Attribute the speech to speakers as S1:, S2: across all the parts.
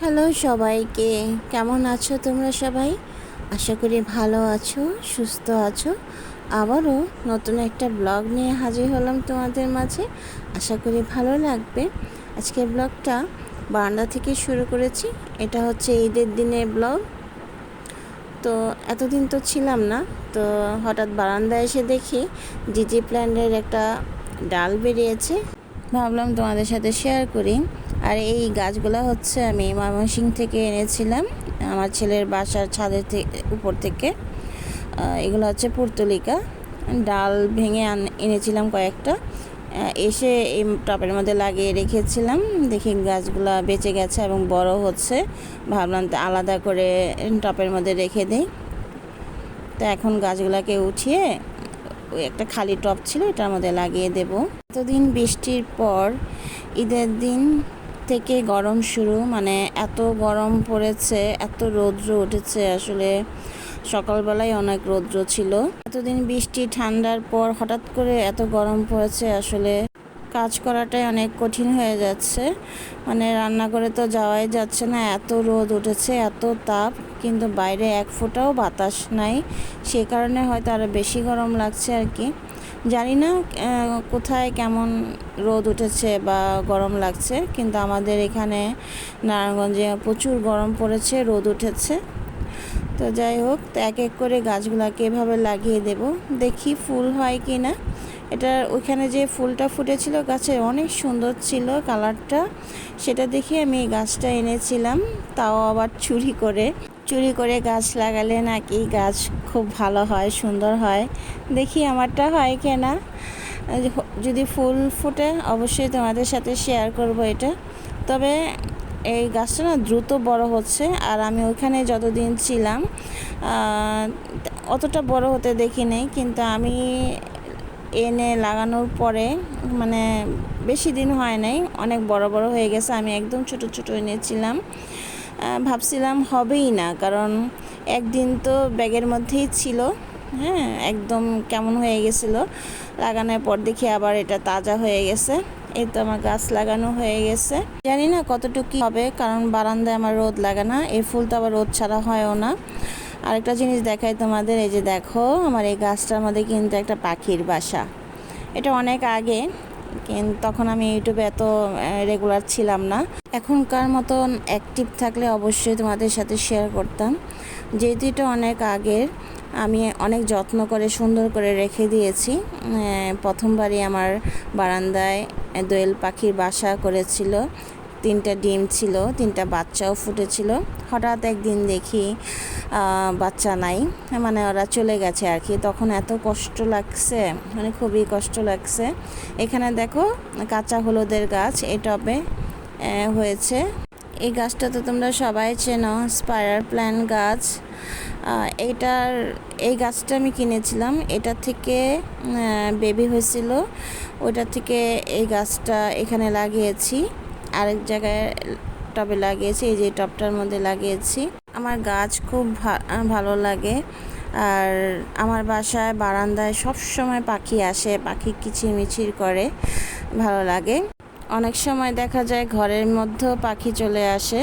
S1: Hello সবাইকে, কেমন আছো তোমরা সবাই? আশা করি ভালো আছো, সুস্থ আছো। আবারও নতুন একটা ব্লগ নিয়ে হাজির হলাম তোমাদের মাঝে। আশা করি ভালো লাগবে। আজকের ব্লগটা বারান্দা থেকে শুরু করেছি। এটা হচ্ছে ঈদের দিনের ব্লগ। তো এতদিন তো ছিলাম না, তো হঠাৎ বারান্দায় এসে দেখি জিজি প্ল্যান্টের একটা ডাল বেরিয়েছে। ভাবলাম তোমাদের সাথে শেয়ার করি। আর এই গাছগুলো হচ্ছে আমি ময়মনসিং থেকে এনেছিলাম, আমার ছেলের বাসার ছাদের থেকে উপর থেকে। এগুলো হচ্ছে পুর্তলিকা, ডাল ভেঙে এনেছিলাম কয়েকটা। এসে এই টপের মধ্যে লাগিয়ে রেখেছিলাম, দেখি গাছগুলো বেঁচে গেছে এবং বড় হচ্ছে। ভাবলাম তো আলাদা করে টপের মধ্যে রেখে দিই। তো এখন গাছগুলোকে উঠিয়ে ওই একটা খালি টপ ছিল, এটার মধ্যে লাগিয়ে দেব। এতদিন বৃষ্টির পর ঈদের দিন থেকে গরম শুরু মানে এত গরম পড়েছে, এত রৌদ্র উঠেছে আসলে। সকালবেলায় অনেক রৌদ্র ছিল। এতদিন বৃষ্টি, ঠান্ডার পর হঠাৎ করে এত গরম পড়েছে আসলে। কাজ করাটাই অনেক কঠিন হয়ে যাচ্ছে। মানে রান্না করে তো যাওয়াই যাচ্ছে না, এত রোদ উঠেছে, এত তাপ, কিন্তু বাইরে এক ফোঁটাও বাতাস নাই। সে কারণে হয়তো আরও বেশি গরম লাগছে আর কি। জানি না কোথায় কেমন রোদ উঠেছে বা গরম লাগছে, কিন্তু আমাদের এখানে নারায়ণগঞ্জে প্রচুর গরম পড়েছে, রোদ উঠেছে। তো যাই হোক এক এক করে গাছগুলাকে এভাবে লাগিয়ে দেব। দেখি ফুল হয় কি না এটার ওইখানে যে ফুলটা ফুটেছিল, গাছে অনেক সুন্দর ছিল কালারটা। সেটা দেখে আমি গাছটা এনেছিলাম, তাও আবার চুরি করে। চুরি করে গাছ লাগালে নাকি গাছ খুব ভালো হয়, সুন্দর হয়। দেখি আমারটা হয় কিনা। যদি ফুল ফুটে, অবশ্যই তোমাদের সাথে শেয়ার করব এটা। তবে এই গাছটা না দ্রুত বড় হচ্ছে আর আমি ওইখানে যতদিন ছিলাম অতটা বড় হতে দেখি নেই। কিন্তু আমি এনে লাগানোর পরে মানে বেশি দিন হয় নাই, অনেক বড় বড় হয়ে গেছে। আমি একদম ছোট ছোট এনেছিলাম। ভাবছিলাম হবেই না, কারণ একদিন তো ব্যাগের মধ্যেই ছিল। হ্যাঁ একদম কেমন হয়ে গেছিল। লাগানোর পর দেখি আবার এটা তাজা হয়ে গেছে। এই তো আমার গাছ লাগানো হয়ে গেছে। জানি না কতটুকু হবে, কারণ বারান্দায় আমার রোদ লাগে না। এই ফুল তো আবার রোদ ছাড়া হয়ও না। আরেকটা জিনিস দেখাই তোমাদের, এই যে দেখো, আমার এই গাছটার মধ্যে কিন্তু একটা পাখির বাসা। এটা অনেক আগে তখন আমি ইউটিউবে এত রেগুলার ছিলাম না। এখনকার মতন অ্যাক্টিভ থাকলে অবশ্যই তোমাদের সাথে শেয়ার করতাম। যেহেতু এটা অনেক আগের, আমি অনেক যত্ন করে, সুন্দর করে রেখে দিয়েছি। প্রথমবারই আমার বারান্দায় দোয়েল পাখির বাসা করেছিল। তিনটা ডিম ছিল তিনটা বাচ্চাও ফুটেছিল। হঠাৎ একদিন দেখি বাচ্চা নাই। মানে ওরা চলে গেছে আর কি। তখন এত কষ্ট লাগছে মানে খুবই কষ্ট লাগছে। এখানে দেখো কাঁচা হলুদের গাছ এই টবে হয়েছে। এই গাছটা তো তোমরা সবাই চেনো স্পাইরাল প্ল্যান গাছ। আহ, এইটার এই গাছটা আমি কিনেছিলাম। এটা থেকে বেবি হয়েছিল। ওইটা থেকে এই গাছটা এখানে লাগিয়েছি। আরেক জায়গায় টবে লাগিয়েছি, এই যে টবটার মধ্যে লাগিয়েছি। আমার গাছ খুব ভালো লাগে। আর আমার বাসায় বারান্দায় সব সময় পাখি আসে, পাখি কিচিরমিচির করে, ভালো লাগে। অনেক সময় দেখা যায় ঘরের মধ্যেও পাখি চলে আসে।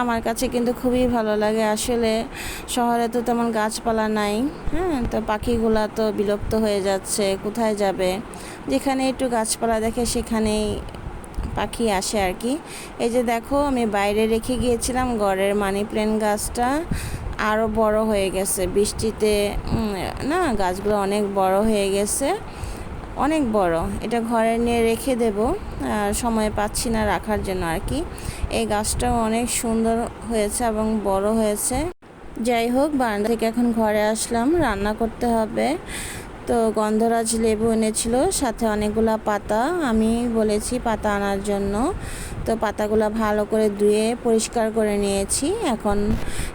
S1: আমার কাছে কিন্তু খুবই ভালো লাগে। আসলে শহরে তো তেমন গাছপালা নাই হ্যাঁ তো পাখিগুলা তো বিলুপ্ত হয়ে যাচ্ছে, কোথায় যাবে? যেখানে একটু গাছপালা দেখে সেখানেই পাখি আসে আর কি। এই যে দেখো, আমি বাইরে রেখে গিয়েছিলাম, ঘরের মানি প্ল্যান গাছটা আরও বড় হয়ে গেছে। বৃষ্টিতে না, গাছগুলো অনেক বড় হয়ে গেছে। অনেক বড়। এটা ঘরে নিয়ে রেখে দেব সময় পাচ্ছি না রাখার জন্য আর কি। এই গাছটাও অনেক সুন্দর হয়েছে এবং বড় হয়েছে। যাই হোক, বারান্দা থেকে এখন ঘরে আসলাম, রান্না করতে হবে। তো গন্ধরাজ লেবু এনেছিল, সাথে অনেকগুলা পাতা। আমি বলেছি পাতা আনার জন্য। তো পাতাগুলো ভালো করে ধুয়ে পরিষ্কার করে নিয়েছি। এখন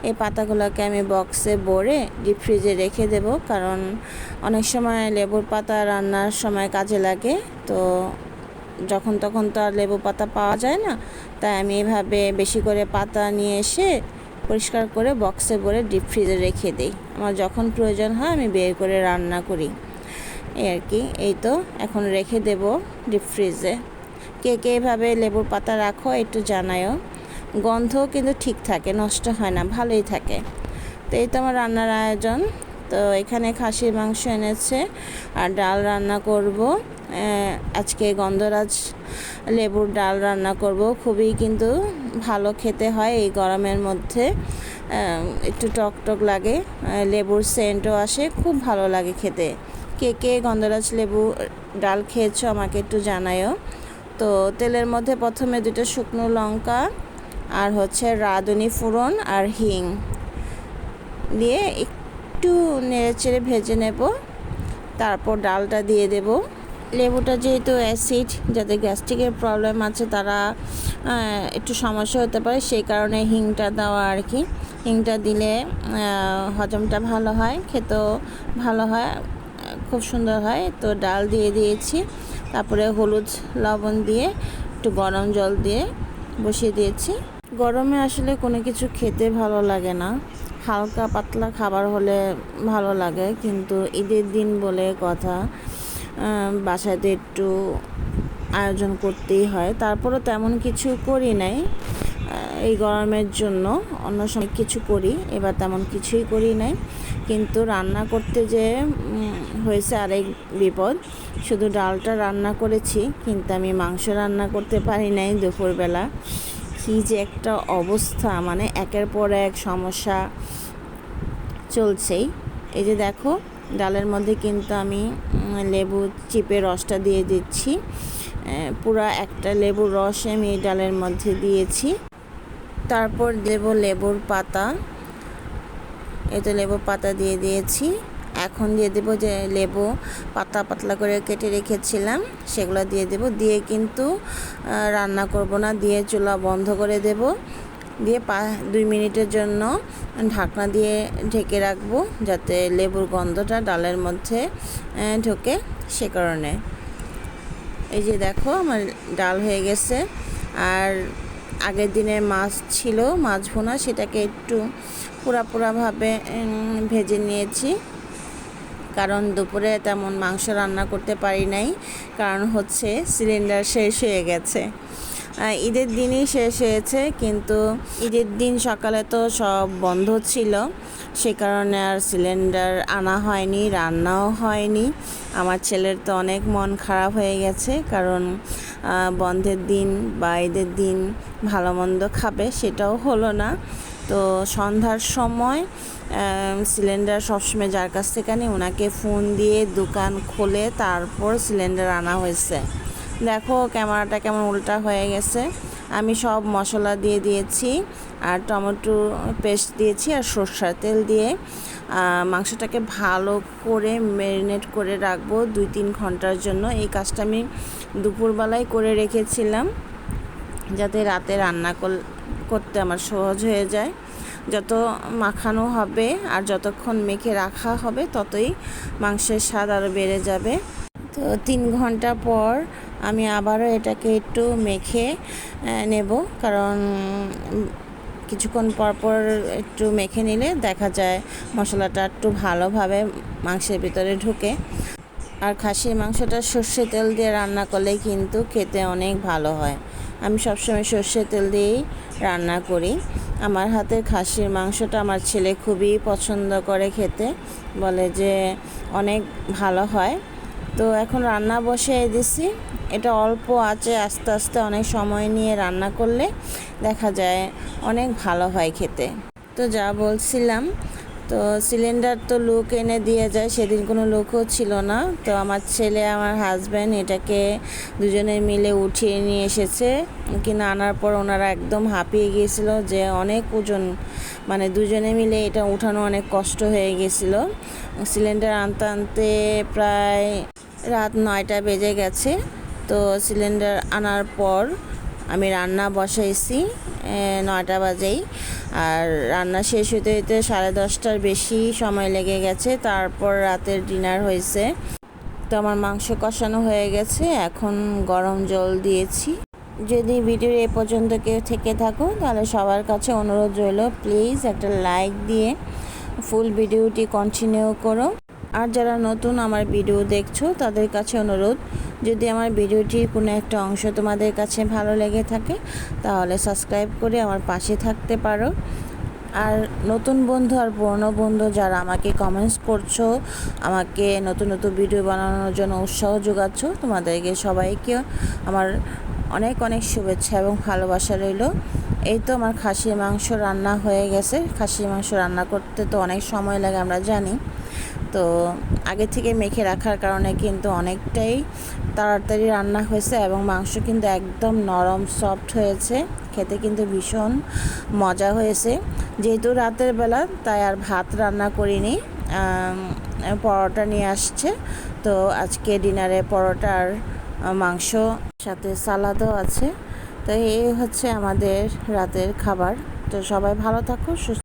S1: এই পাতাগুলোকে আমি বক্সে ভরে ডিপ ফ্রিজে রেখে দেব, কারণ অনেক সময় লেবুর পাতা রান্নার সময় কাজে লাগে। তো যখন তখন তো আর লেবু পাতা পাওয়া যায় না, তাই আমি এভাবে বেশি করে পাতা নিয়ে এসে পরিষ্কার করে বক্সে ভরে ডিপ ফ্রিজে রেখে দিই। আমার যখন প্রয়োজন হয়, আমি বের করে রান্না করি। এই আর কি, এই তো এখন রেখে দেব ডিপ ফ্রিজে কে কে এভাবে লেবুর পাতা রাখো, একটু জানায়ও। গন্ধ কিন্তু ঠিক থাকে, নষ্ট হয় না, ভালোই থাকে। তো এই তো আমার রান্নার আয়োজন। তো এখানে খাসির মাংস এনেছে, আর ডাল রান্না করব। আজকে গন্ধরাজ লেবুর ডাল রান্না করব। খুবই কিন্তু ভালো খেতে হয় এই গরমের মধ্যে। একটু টক টক লাগে লেবুর সেন্টও আসে, খুব ভালো লাগে খেতে। কে কে গন্ধরাজ লেবু ডাল খেয়েছো আমাকে একটু জানায়ও। তো তেলের মধ্যে প্রথমে দুটো শুকনো লঙ্কা আর হচ্ছে রাঁধুনি ফোড়ন আর হিং দিয়ে একটু নেড়েচেড়ে ভেজে নেব। তারপর ডালটা দিয়ে দেব। লেবুটা যেহেতু অ্যাসিড যাদের গ্যাস্ট্রিকের প্রবলেম আছে, তারা একটু সমস্যা হতে পারে, সেই কারণে হিংটা দেওয়া আর কি। হিংটা দিলে হজমটা ভালো হয়, খেতেও ভালো হয়, খুব সুন্দর হয়। তো ডাল দিয়ে দিয়েছি, তারপরে হলুদ লবণ দিয়ে, একটু গরম জল দিয়ে বসিয়ে দিয়েছি। গরমে আসলে কোনো কিছু খেতে ভালো লাগে না। হালকা পাতলা খাবার হলে ভালো লাগে, কিন্তু ঈদের দিন বলে কথা। বাসাতে একটু আয়োজন করতেই হয়। তারপরও তেমন কিছু করি নাই। এই গরমের জন্য অন্য সময় কিছু করি, এবার তেমন কিছুই করি নাই। কিন্তু রান্না করতে যে হয়েছে আরেক বিপদ। শুধু ডালটা রান্না করেছি, কিন্তু আমি মাংস রান্না করতে পারি নাই দুপুরবেলা। কী যে একটা অবস্থা মানে একের পর এক সমস্যা চলছেই। এই যে দেখো ডালের মধ্যে কিন্তু আমি লেবু চিপে রসটা দিয়ে দিচ্ছি। পুরা একটা লেবুর রস আমি ডালের মধ্যে দিয়েছি। তারপর দেব লেবুর পাতা। এই তো লেবুর পাতা দিয়ে দিয়েছি। এখন দিয়ে দেবো যে লেবু পাতা পাতলা করে কেটে রেখেছিলাম, সেগুলো দিয়ে দেব। দিয়ে কিন্তু রান্না করব না, দিয়ে চুলা বন্ধ করে দেব। দিয়ে পা, দুই মিনিটের জন্য ঢাকনা দিয়ে ঢেকে রাখব যাতে লেবুর গন্ধটা ডালের মধ্যে ঢোকে সে কারণে। এই যে দেখো আমার ডাল হয়ে গেছে। আর আগের দিনের মাছ ছিল, মাছ ভুনা, সেটাকে একটু পুরা পুরাভাবে ভেজে নিয়েছি। কারণ দুপুরে তেমন মাংস রান্না করতে পারি নাই, কারণ হচ্ছে সিলিন্ডার শেষ হয়ে গেছে। ঈদের দিনই শেষ হয়েছে, কিন্তু ঈদের দিন সকালে তো সব বন্ধ ছিল। সে কারণে আর সিলিন্ডার আনা হয়নি, রান্নাও হয়নি। আমার ছেলের তো অনেক মন খারাপ হয়ে গেছে, কারণ বন্ধের দিন বা ঈদের দিন ভালো মন্দ খাবে সেটাও হলো না। তো সন্ধ্যার সময় সিলিন্ডার সবসময় যার কাছ থেকে আনি ওনাকে ফোন দিয়ে দোকান খুলে তারপর সিলিন্ডার আনা হয়েছে। দেখো ক্যামেরাটা কেমন উল্টা হয়ে গেছে। আমি সব মশলা দিয়ে দিয়েছি আর টমেটো পেস্ট দিয়েছি আর সর্ষার তেল দিয়ে। মাংসটাকে ভালো করে ম্যারিনেট করে রাখব দুই তিন ঘণ্টার জন্য। এই কাজটা আমি দুপুরবেলায় করে রেখেছিলাম যাতে রাতে রান্না কর- করতে আমার সহজ হয়ে যায়। যত মাখানো হবে আর যতক্ষণ মেখে রাখা হবে ততই মাংসের স্বাদ আরও বেড়ে যাবে। তো তিন ঘণ্টা পর আমি আবারও এটাকে একটু মেখে নেব। কারণ কিছুক্ষণ পর পর একটু মেখে নিলে দেখা যায় মশলাটা একটু ভালোভাবে মাংসের ভিতরে ঢুকে। আর খাসির মাংসটা সর্ষে তেল দিয়ে রান্না করলে কিন্তু খেতে অনেক ভালো হয়। আমি সবসময় সর্ষে তেল দিয়েই রান্না করি। আমার হাতের খাসির মাংসটা আমার ছেলে খুবই পছন্দ করে খেতে। বলে যে অনেক ভালো হয়। তো এখন রান্না বসিয়ে দিছি। এটা অল্প আছে, আস্তে আস্তে অনেক সময় নিয়ে রান্না করলে দেখা যায় অনেক ভালো হয় খেতে। তো যা বলছিলাম, তো সিলিন্ডার তো লুক এনে দিয়ে যায়, সেদিন কোনো লুকও ছিল না। তো আমার ছেলে, আমার হাজব্যান্ড এটাকে দুজনে মিলে উঠিয়ে নিয়ে এসেছে। কিনা আনার পর ওনারা একদম হাঁপিয়ে গিয়েছিল যে অনেক ওজন মানে দুজনে মিলে এটা উঠানো অনেক কষ্ট হয়ে গেছিল সিলিন্ডার আনতে আনতে প্রায় রাত নয়টা বেজে গেছে। তো সিলিন্ডার আনার পর আমি রান্না বসাইছি নয়টা বাজেই। আর রান্না শেষ হতে হতে সাড়ে দশটার বেশি সময় লেগে গেছে। তারপর রাতের ডিনার হয়েছে তো আমার মাংস কষানো হয়ে গেছে। এখন গরম জল দিয়েছি। যদি ভিডিওর এ পর্যন্ত কেউ থেকে থাকো, তাহলে সবার কাছে অনুরোধ রইল, প্লিজ একটা লাইক দিয়ে ফুল ভিডিওটি কন্টিনিউ করো। আর যারা নতুন আমার ভিডিও দেখছ, তাদের কাছে অনুরোধ, যদি আমার ভিডিওটির কোনো একটা অংশ তোমাদের কাছে ভালো লেগে থাকে, তাহলে সাবস্ক্রাইব করে আমার পাশে থাকতে পারো। আর নতুন বন্ধু আর পুরনো বন্ধু যারা আমাকে কমেন্টস করছ, আমাকে নতুন নতুন ভিডিও বানানোর জন্য উৎসাহ যোগাচ্ছ, তোমাদেরকে সবাইকে আমার অনেক অনেক শুভেচ্ছা এবং ভালোবাসা রইল। এই তো আমার খাসির মাংস রান্না হয়ে গেছে। খাসির মাংস রান্না করতে তো অনেক সময় লাগে, আমরা জানি। তো আগে থেকে মেখে রাখার কারণে কিন্তু অনেকটাই তাড়াতাড়ি রান্না হয়েছে এবং মাংস কিন্তু একদম নরম সফট হয়েছে। খেতে কিন্তু ভীষণ মজা হয়েছে। যেহেতু রাতের বেলা, তাই আর ভাত রান্না করিনি। পরোটা নিয়ে আসছে। তো আজকে ডিনারে পরোটা আর মাংস, সাথে সালাদও আছে। তো এই হচ্ছে আমাদের রাতের খাবার। তো সবাই ভালো থাকো, সুস্থ